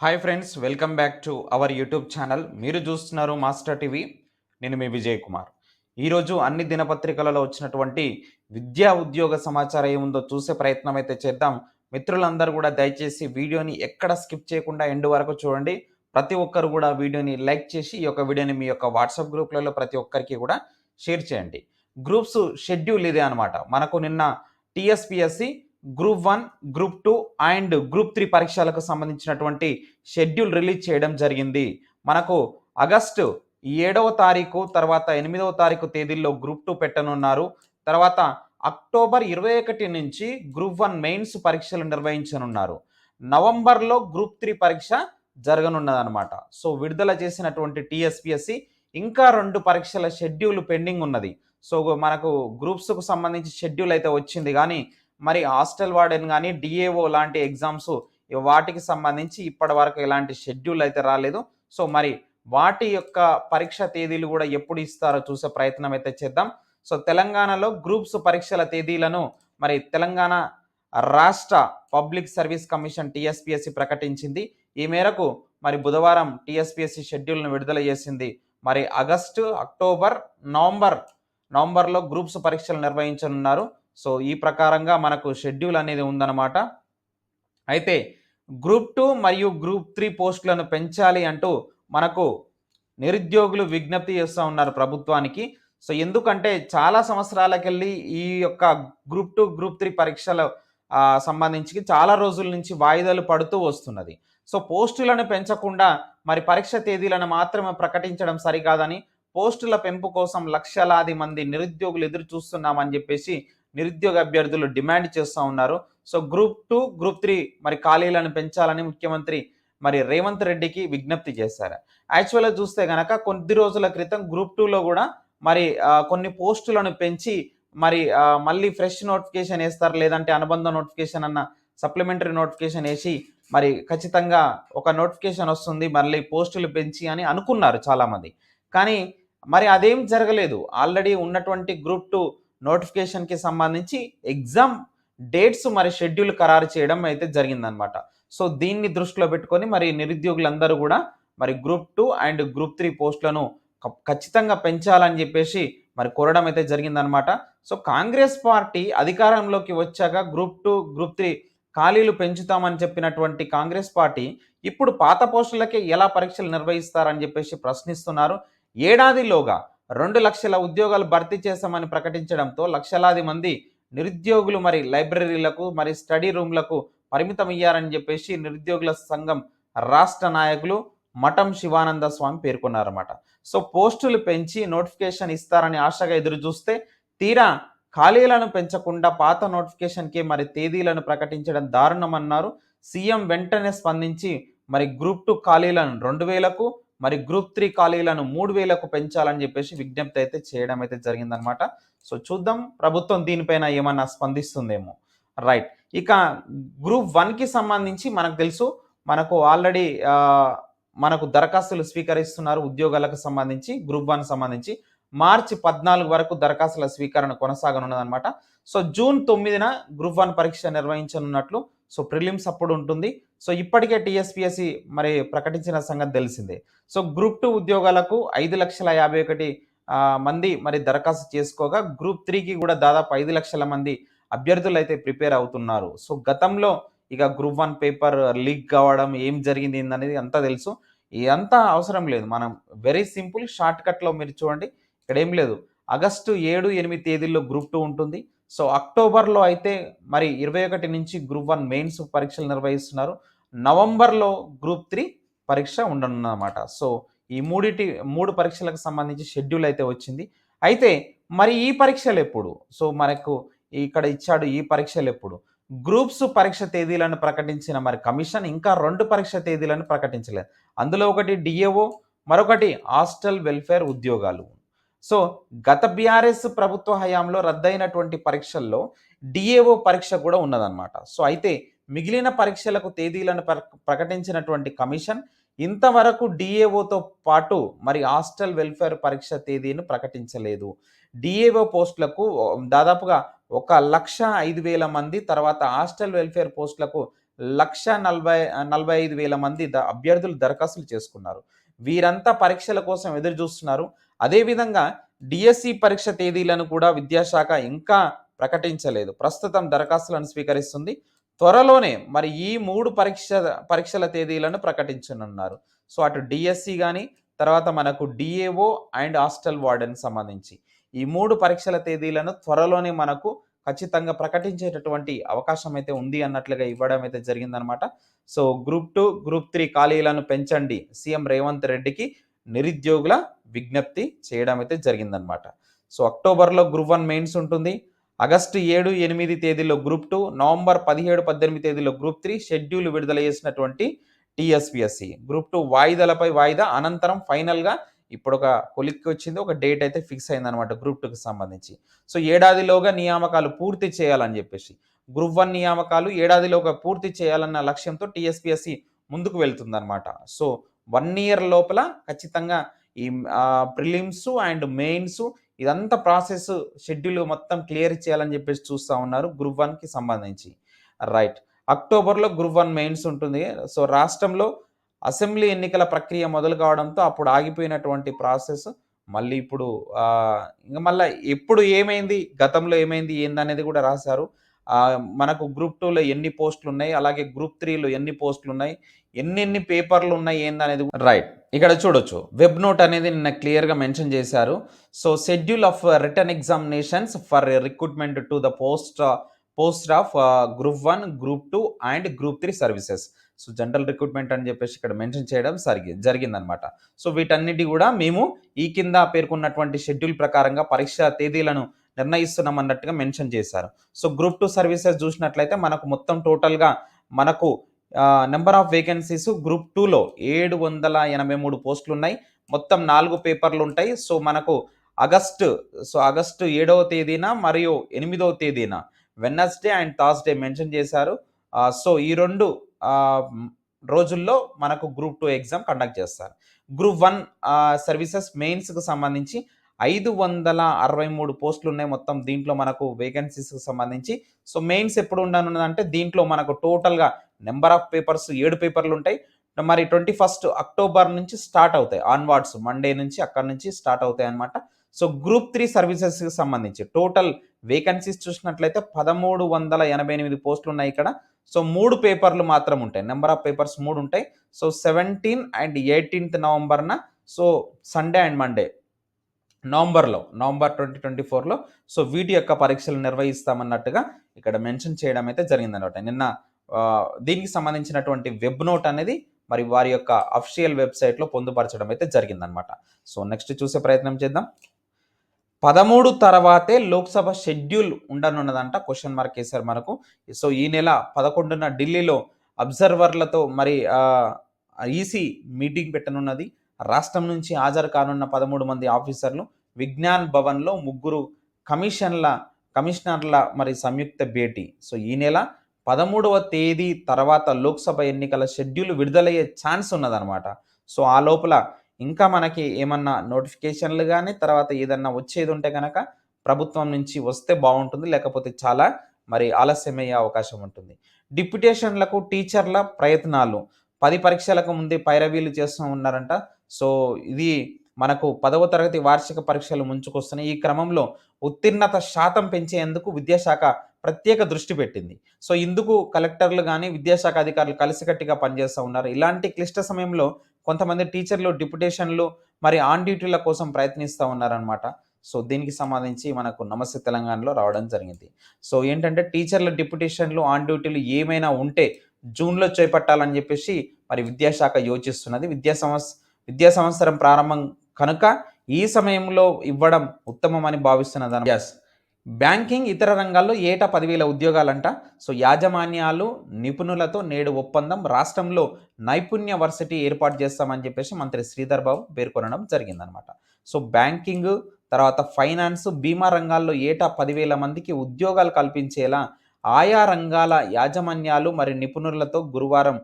Hi friends welcome back to our YouTube channel. మీరు చూస్తున్నారు master TV. నేను మీ విజయ్ కుమార్. ఈరోజు అన్ని దినపత్రికలలో వచ్చినటువంటి విద్యా ఉద్యోగ సమాచారం ఏముందో చూసే ప్రయత్నం అయితే చేద్దాం. మిత్రులందరూ కూడా దయచేసి వీడియోని ఎక్కడ స్కిప్ చేయకుండా ఎండ్ వరకు చూడండి. ప్రతి ఒక్కరు కూడా వీడియోని లైక్ చేసి ఈ యొక్క వీడియోని మీ యొక్క వాట్సాప్ గ్రూప్లలో ప్రతి ఒక్కరికి కూడా షేర్ చేయండి. గ్రూప్స్ షెడ్యూల్ ఇదే అనమాట మనకు నిన్న TSPSC group one group two and group three పరీక్షలకు సంబంధించినటువంటి షెడ్యూల్ రిలీజ్ చేయడం జరిగింది. మనకు ఆగస్టు ఏడవ తారీఖు తర్వాత ఎనిమిదవ తారీఖు తేదీల్లో గ్రూప్ టూ పెట్టనున్నారు. తర్వాత అక్టోబర్ ఇరవై ఒకటి నుంచి గ్రూప్ వన్ మెయిన్స్ పరీక్షలు నిర్వహించనున్నారు. నవంబర్లో గ్రూప్ త్రీ పరీక్ష జరగనున్నదనమాట సో విడుదల చేసినటువంటి టీఎస్పిఎస్సి ఇంకా రెండు పరీక్షల షెడ్యూల్ పెండింగ్ ఉన్నది. సో మనకు గ్రూప్స్కు సంబంధించి షెడ్యూల్ అయితే వచ్చింది. కానీ మరి హాస్టల్ వార్డెన్ కానీ డిఏఓ లాంటి ఎగ్జామ్స్ వాటికి సంబంధించి ఇప్పటి వరకు ఎలాంటి షెడ్యూల్ అయితే రాలేదు. సో మరి వాటి యొక్క పరీక్ష తేదీలు కూడా ఎప్పుడు ఇస్తారో చూసే ప్రయత్నం అయితే చేద్దాం. సో తెలంగాణలో గ్రూప్స్ పరీక్షల తేదీలను మరి తెలంగాణ రాష్ట్ర పబ్లిక్ సర్వీస్ కమిషన్ టీఎస్పీఎస్సి ప్రకటించింది. ఈ మేరకు మరి బుధవారం టీఎస్పీఎస్సి షెడ్యూల్ను విడుదల చేసింది. మరి ఆగస్టు అక్టోబర్ నవంబర్ నవంబర్లో గ్రూప్స్ పరీక్షలు నిర్వహించనున్నారు. సో ఈ ప్రకారంగా మనకు షెడ్యూల్ అనేది ఉందన్నమాట. అయితే గ్రూప్ టూ మరియు గ్రూప్ త్రీ పోస్టులను పెంచాలి అంటూ మనకు నిరుద్యోగులు విజ్ఞప్తి చేస్తూ ఉన్నారు ప్రభుత్వానికి. సో ఎందుకంటే చాలా సంవత్సరాలకెళ్ళి ఈ యొక్క గ్రూప్ టూ గ్రూప్ త్రీ పరీక్షల సంబంధించి చాలా రోజుల నుంచి వాయిదాలు పడుతూ వస్తున్నది. సో పోస్టులను పెంచకుండా మరి పరీక్ష తేదీలను మాత్రమే ప్రకటించడం సరికాదని పోస్టుల పెంపు కోసం లక్షలాది మంది నిరుద్యోగులు ఎదురు చూస్తున్నామని చెప్పేసి నిరుద్యోగ అభ్యర్థులు డిమాండ్ చేస్తూ ఉన్నారు. So group two group three మరి ఖాళీలను పెంచాలని ముఖ్యమంత్రి మరి రేవంత్ రెడ్డికి విజ్ఞప్తి చేశారు. యాక్చువల్గా చూస్తే కనుక కొద్ది రోజుల క్రితం గ్రూప్ టూలో కూడా మరి కొన్ని పోస్టులను పెంచి మరి మళ్ళీ ఫ్రెష్ నోటిఫికేషన్ వేస్తారు లేదంటే అనుబంధ నోటిఫికేషన్ అన్న సప్లిమెంటరీ నోటిఫికేషన్ వేసి మరి ఖచ్చితంగా ఒక నోటిఫికేషన్ వస్తుంది మళ్ళీ పోస్టులు పెంచి అని అనుకున్నారు చాలామంది. కానీ మరి అదేం జరగలేదు. ఆల్రెడీ ఉన్నటువంటి గ్రూప్ టూ నోటిఫికేషన్కి సంబంధించి ఎగ్జామ్ డేట్స్ మరి షెడ్యూల్ ఖరారు చేయడం అయితే జరిగిందనమాట. సో దీన్ని దృష్టిలో పెట్టుకొని మరి నిరుద్యోగులందరూ కూడా మరి group two and group three పోస్టులను ఖచ్చితంగా పెంచాలని చెప్పేసి మరి కోరడం అయితే జరిగిందనమాట. సో కాంగ్రెస్ పార్టీ అధికారంలోకి వచ్చాక గ్రూప్ టూ గ్రూప్ త్రీ ఖాళీలు పెంచుతామని చెప్పినటువంటి కాంగ్రెస్ పార్టీ ఇప్పుడు పాత పోస్టులకే ఎలా పరీక్షలు నిర్వహిస్తారని చెప్పేసి ప్రశ్నిస్తున్నారు. ఏడాదిలోగా రెండు లక్షల ఉద్యోగాలు భర్తీ చేశామని ప్రకటించడంతో లక్షలాది మంది నిరుద్యోగులు మరి లైబ్రరీలకు మరి స్టడీ రూమ్లకు పరిమితం అయ్యారని చెప్పేసి నిరుద్యోగుల సంఘం రాష్ట్ర నాయకులు మఠం శివానంద స్వామి పేర్కొన్నారన్నమాట. సో పోస్టులు పెంచి నోటిఫికేషన్ ఇస్తారని ఆశగా ఎదురు చూస్తే తీరా ఖాళీలను పెంచకుండా పాత నోటిఫికేషన్కి మరి తేదీలను ప్రకటించడం దారుణమన్నారు. సీఎం వెంటనే స్పందించి మరి గ్రూప్ టూ ఖాళీలను రెండు వేలకు మరి గ్రూప్ త్రీ ఖాళీలను మూడు వేలకు పెంచాలని చెప్పేసి విజ్ఞప్తి అయితే చేయడం అయితే జరిగిందనమాట. సో చూద్దాం ప్రభుత్వం దీనిపైన ఏమన్నా స్పందిస్తుందేమో. రైట్. ఇక గ్రూప్ వన్కి సంబంధించి మనకు తెలుసు మనకు ఆల్రెడీ మనకు దరఖాస్తులు స్వీకరిస్తున్నారు ఉద్యోగాలకు సంబంధించి గ్రూప్ వన్ సంబంధించి. మార్చి పద్నాలుగు వరకు దరఖాస్తుల స్వీకరణ కొనసాగనున్నదనమాట. సో జూన్ తొమ్మిదిన గ్రూప్ వన్ పరీక్ష నిర్వహించనున్నట్లు సో ప్రిలిమ్స్ అప్పుడు ఉంటుంది. సో ఇప్పటికే టీఎస్పిఎస్సి మరి ప్రకటించిన సంగతి తెలిసిందే. సో గ్రూప్ టూ ఉద్యోగాలకు ఐదు లక్షల యాభై ఒకటి మంది మరి దరఖాస్తు చేసుకోగా గ్రూప్ త్రీకి కూడా దాదాపు ఐదు లక్షల మంది అభ్యర్థులు అయితే ప్రిపేర్ అవుతున్నారు. సో గతంలో ఇక గ్రూప్ వన్ పేపర్ లీక్ కావడం ఏం జరిగింది అనేది అంతా తెలుసు. ఇదంతా అవసరం లేదు. మనం వెరీ సింపుల్ షార్ట్ కట్లో మీరు చూడండి. ఇక్కడ ఏం లేదు. ఆగస్టు ఏడు ఎనిమిది తేదీల్లో గ్రూప్ టూ ఉంటుంది. సో అక్టోబర్లో అయితే మరి ఇరవై ఒకటి నుంచి గ్రూప్ వన్ మెయిన్స్ పరీక్షలు నిర్వహిస్తున్నారు. నవంబర్లో గ్రూప్ త్రీ పరీక్ష ఉండనున్నమాట. సో ఈ మూడిటి మూడు పరీక్షలకు సంబంధించి షెడ్యూల్ అయితే వచ్చింది. అయితే మరి ఈ పరీక్షలు ఎప్పుడు? సో మనకు ఇక్కడ ఇచ్చాడు ఈ పరీక్షలు ఎప్పుడు? గ్రూప్స్ పరీక్ష తేదీలను ప్రకటించిన మరి కమిషన్ ఇంకా రెండు పరీక్ష తేదీలను ప్రకటించలేదు. అందులో ఒకటి డిఏఓ మరొకటి హాస్టల్ వెల్ఫేర్ ఉద్యోగాలు. సో గత బీఆర్ఎస్ ప్రభుత్వ హయాంలో రద్దయినటువంటి పరీక్షల్లో డిఏఓ పరీక్ష కూడా ఉన్నదన్నమాట. సో అయితే మిగిలిన పరీక్షలకు తేదీలను ప్రకటించినటువంటి కమిషన్ ఇంతవరకు డిఏఓతో పాటు మరి హాస్టల్ వెల్ఫేర్ పరీక్ష తేదీని ప్రకటించలేదు. డిఏఓ పోస్టులకు దాదాపుగా ఒక లక్ష ఐదు వేల మంది తర్వాత హాస్టల్ వెల్ఫేర్ పోస్టులకు లక్ష నలభై నలభై ఐదు వేల మంది అభ్యర్థులు దరఖాస్తులు చేసుకున్నారు. వీరంతా పరీక్షల కోసం ఎదురు చూస్తున్నారు అదేవిధంగా డిఎస్సి పరీక్ష తేదీలను కూడా విద్యాశాఖ ఇంకా ప్రకటించలేదు. ప్రస్తుతం దరఖాస్తులను స్వీకరిస్తుంది. త్వరలోనే మరి ఈ మూడు పరీక్ష పరీక్షల తేదీలను ప్రకటించనున్నారు. సో అటు డిఎస్సి కానీ తర్వాత మనకు డిఏఓ అండ్ హాస్టల్ వార్డెన్ సంబంధించి. ఈ మూడు పరీక్షల తేదీలను త్వరలోనే మనకు ఖచ్చితంగా ప్రకటించేటటువంటి అవకాశం అయితే ఉంది అన్నట్లుగా ఇవ్వడం అయితే జరిగిందనమాట. So group two group three ఖాళీలను పెంచండి. సీఎం రేవంత్ రెడ్డికి నిరుద్యోగుల విజ్ఞప్తి చేయడం అయితే జరిగిందనమాట సో అక్టోబర్లో గ్రూప్ వన్ మెయిన్స్ ఉంటుంది. ఆగస్టు ఏడు ఎనిమిది తేదీలో గ్రూప్ టూ నవంబర్ పదిహేడు పద్దెనిమిది తేదీలో గ్రూప్ త్రీ షెడ్యూల్ విడుదల చేసినటువంటి టీఎస్పిఎస్సి. గ్రూప్ టూ వాయిదాలపై వాయిదా అనంతరం ఫైనల్గా ఇప్పుడు ఒక కొలిక్కి వచ్చింది. ఒక డేట్ అయితే ఫిక్స్ అయింది అనమాట గ్రూప్ టూకి సంబంధించి. సో ఏడాదిలోగా నియామకాలు పూర్తి చేయాలని చెప్పేసి. గ్రూప్ వన్ నియామకాలు ఏడాదిలోగా పూర్తి చేయాలన్న లక్ష్యంతో టీఎస్పిఎస్సి ముందుకు వెళ్తుందనమాట సో వన్ ఇయర్ లోపల ఖచ్చితంగా ఈ ప్రిలిమ్స్ అండ్ మెయిన్స్ ఇదంతా ప్రాసెస్ షెడ్యూల్ మొత్తం క్లియర్ చేయాలని చెప్పేసి చూస్తూ ఉన్నారు గ్రూప్ వన్కి సంబంధించి. రైట్. అక్టోబర్లో గ్రూప్ వన్ మెయిన్స్ ఉంటుంది. సో రాష్ట్రంలో అసెంబ్లీ ఎన్నికల ప్రక్రియ మొదలు కావడంతో అప్పుడు ఆగిపోయినటువంటి ప్రాసెస్ మళ్ళీ ఇప్పుడు ఇంకా మళ్ళీ ఎప్పుడు ఏమైంది గతంలో ఏమైంది ఏందనేది కూడా రాశారు. మనకు గ్రూప్ టూలో ఎన్ని పోస్టులు ఉన్నాయి అలాగే గ్రూప్ త్రీలో ఎన్ని పోస్టులు ఉన్నాయి ఎన్ని పేపర్లు ఉన్నాయి ఏందనేది రైట్. ఇక్కడ చూడొచ్చు. వెబ్ నోట్ అనేది నిన్న క్లియర్గా మెన్షన్ చేశారు. So schedule of return examinations for recruitment to the post post of group one group two and group three services. So general recruitment అని చెప్పేసి ఇక్కడ మెన్షన్ చేయడం సరిగి జరిగిందనమాట. సో వీటన్నిటి కూడా మేము ఈ కింద పేర్కొన్నటువంటి షెడ్యూల్ ప్రకారంగా పరీక్ష తేదీలను నిర్ణయిస్తున్నాం అన్నట్టుగా మెన్షన్ చేశారు. సో గ్రూప్ టూ సర్వీసెస్ చూసినట్లయితే మనకు మొత్తం టోటల్గా మనకు నెంబర్ ఆఫ్ వేకెన్సీస్ గ్రూప్ టూలో ఏడు వందల ఎనభై మూడు పోస్టులు ఉన్నాయి మొత్తం నాలుగు పేపర్లు ఉంటాయి. సో మనకు ఆగస్టు సో ఆగస్టు ఏడవ తేదీన మరియు ఎనిమిదవ తేదీన వెన్నస్డే అండ్ థర్స్డే మెన్షన్ చేశారు. సో ఈ రెండు రోజుల్లో మనకు గ్రూప్ టూ ఎగ్జామ్ కండక్ట్ చేస్తారు. గ్రూప్ వన్ సర్వీసెస్ మెయిన్స్కి సంబంధించి ఐదు వందల అరవై మూడు పోస్టులు ఉన్నాయి మొత్తం దీంట్లో మనకు వేకెన్సీస్కి సంబంధించి. సో మెయిన్స్ ఎప్పుడు ఉండనున్నదంటే దీంట్లో మనకు టోటల్గా నెంబర్ ఆఫ్ పేపర్స్ ఏడు పేపర్లు ఉంటాయి. మరి ట్వంటీ ఫస్ట్ అక్టోబర్ నుంచి స్టార్ట్ అవుతాయి. ఆన్వార్డ్స్ మండే నుంచి అక్కడ నుంచి స్టార్ట్ అవుతాయి అనమాట సో గ్రూప్ త్రీ సర్వీసెస్కి సంబంధించి టోటల్ వేకెన్సీస్ చూసినట్లయితే పదమూడు వందల ఎనభై ఎనిమిది పోస్టులు ఉన్నాయి ఇక్కడ. సో మూడు పేపర్లు మాత్రం ఉంటాయి. నెంబర్ ఆఫ్ పేపర్స్ మూడు ఉంటాయి. సో సెవెంటీన్ అండ్ ఎయిటీన్త్ నవంబర్న సో సండే అండ్ మండే నవంబర్లో నవంబర్ ట్వంటీ ట్వంటీ ఫోర్లో. సో వీటి యొక్క పరీక్షలు నిర్వహిస్తామన్నట్టుగా ఇక్కడ మెన్షన్ చేయడం అయితే జరిగిందనమాట నిన్న దీనికి సంబంధించినటువంటి వెబ్ నోట్ అనేది మరి వారి యొక్క అఫిషియల్ వెబ్సైట్లో పొందుపరచడం అయితే జరిగిందనమాట సో నెక్స్ట్ చూసే ప్రయత్నం చేద్దాం. పదమూడు తర్వాతే లోక్సభ షెడ్యూల్ ఉండనున్నదంట క్వశ్చన్ మార్క్ వేశారు మనకు. సో ఈ నెల పదకొండున ఢిల్లీలో అబ్జర్వర్లతో మరి ఈసీ మీటింగ్ పెట్టనున్నది. రాష్ట్రం నుంచి హాజరు కానున్న పదమూడు మంది ఆఫీసర్లు విజ్ఞాన్ భవన్లో ముగ్గురు కమిషన్ల కమిషనర్ల మరి సంయుక్త భేటీ. సో ఈ నెల పదమూడవ తేదీ తర్వాత లోక్సభ ఎన్నికల షెడ్యూల్ విడుదలయ్యే ఛాన్స్ ఉన్నదనమాట సో ఆ లోపల ఇంకా మనకి ఏమన్నా నోటిఫికేషన్లు కానీ తర్వాత ఏదన్నా వచ్చేది ఉంటే కనుక ప్రభుత్వం నుంచి వస్తే బాగుంటుంది లేకపోతే చాలా మరి ఆలస్యమయ్యే అవకాశం ఉంటుంది. డిప్యుటేషన్లకు టీచర్ల ప్రయత్నాలు. పది పరీక్షలకు ముందే పైరవీలు చేస్తూ ఉన్నారంట. సో ఇది మనకు పదవ తరగతి వార్షిక పరీక్షలు ముంచుకొస్తున్నాయి. ఈ క్రమంలో ఉత్తీర్ణత శాతం పెంచేందుకు విద్యాశాఖ ప్రత్యేక దృష్టి పెట్టింది. సో ఇందుకు కలెక్టర్లు కానీ విద్యాశాఖ అధికారులు కలిసికట్టుగా పనిచేస్తూ ఉన్నారు. ఇలాంటి క్లిష్ట సమయంలో కొంతమంది టీచర్లు డిప్యుటేషన్లు మరి ఆన్ డ్యూటీల కోసం ప్రయత్నిస్తూ ఉన్నారనమాట సో దీనికి సంబంధించి మనకు నమస్తే తెలంగాణలో రావడం జరిగింది. సో ఏంటంటే టీచర్ల డిప్యుటేషన్లు ఆన్ డ్యూటీలు ఏమైనా ఉంటే జూన్లో చేపట్టాలని చెప్పేసి మరి విద్యాశాఖ యోచిస్తున్నది. విద్యా సంవత్స విద్యా సంవత్సరం ప్రారంభం కనుక ఈ సమయంలో ఇవ్వడం ఉత్తమమని భావిస్తున్నది ఎస్ బ్యాంకింగ్ ఇతర రంగాల్లో ఏటా పదివేల ఉద్యోగాలంట. సో యాజమాన్యాలు నిపుణులతో నేడు ఒప్పందం రాష్ట్రంలో నైపుణ్య వర్సిటీ ఏర్పాటు చేస్తామని చెప్పేసి మంత్రి శ్రీధర్ బాబు పేర్కొనడం జరిగిందనమాట సో బ్యాంకింగ్ తర్వాత ఫైనాన్స్ బీమా రంగాల్లో ఏటా పదివేల మందికి ఉద్యోగాలు కల్పించేలా ఆయా రంగాల యాజమాన్యాలు మరి నిపుణులతో గురువారం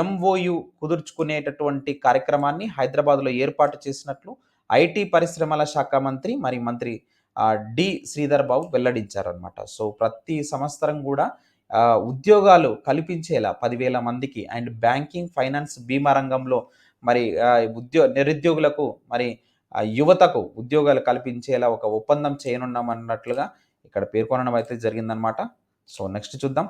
ఎంఓయు కుదుర్చుకునేటటువంటి కార్యక్రమాన్ని హైదరాబాద్లో ఏర్పాటు చేసినట్లు ఐటీ పరిశ్రమల శాఖ మంత్రి మరి మంత్రి డి శ్రీధర్ బాబు వెల్లడించారనమాట సో ప్రతి సంవత్సరం కూడా ఉద్యోగాలు కల్పించేలా పదివేల మందికి అండ్ బ్యాంకింగ్ ఫైనాన్స్ బీమా రంగంలో మరి ఉద్యో నిరుద్యోగులకు మరి యువతకు ఉద్యోగాలు కల్పించేలా ఒక ఒప్పందం చేయనున్నాం అన్నట్లుగా ఇక్కడ పేర్కొనడం అయితే జరిగిందనమాట సో నెక్స్ట్ చూద్దాం.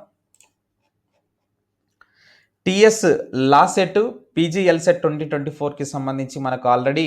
TS LAWCET PGLCET twenty twenty ఫోర్కి సంబంధించి మనకు ఆల్రెడీ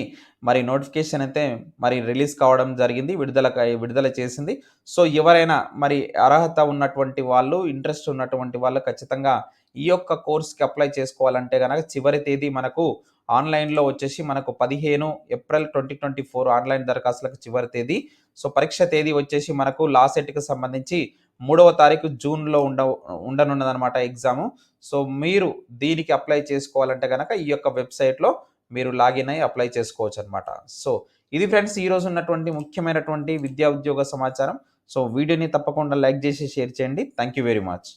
మరి నోటిఫికేషన్ అయితే మరి రిలీజ్ కావడం జరిగింది విడుదల విడుదల చేసింది. సో ఎవరైనా మరి అర్హత ఉన్నటువంటి వాళ్ళు ఇంట్రెస్ట్ ఉన్నటువంటి వాళ్ళు ఖచ్చితంగా ఈ యొక్క కోర్స్కి అప్లై చేసుకోవాలంటే కనుక చివరి తేదీ మనకు ఆన్లైన్లో వచ్చేసి మనకు పదిహేను April twenty twenty four online దరఖాస్తులకు చివరి తేదీ. సో పరీక్ష తేదీ వచ్చేసి మనకు లాసెట్కి సంబంధించి మూడవ తారీఖు జూన్లో ఉండ ఉండనున్నదనమాట ఎగ్జాము. సో మీరు దీనికి అప్లై చేసుకోవాలంటే కనుక ఈ యొక్క వెబ్సైట్లో మీరు లాగిన్ అయ్యి అప్లై చేసుకోవచ్చు అనమాట సో ఇది ఫ్రెండ్స్ ఈరోజు ఉన్నటువంటి ముఖ్యమైనటువంటి విద్యా ఉద్యోగ సమాచారం. సో వీడియోని తప్పకుండా లైక్ చేసి షేర్ చేయండి. Thank you very much.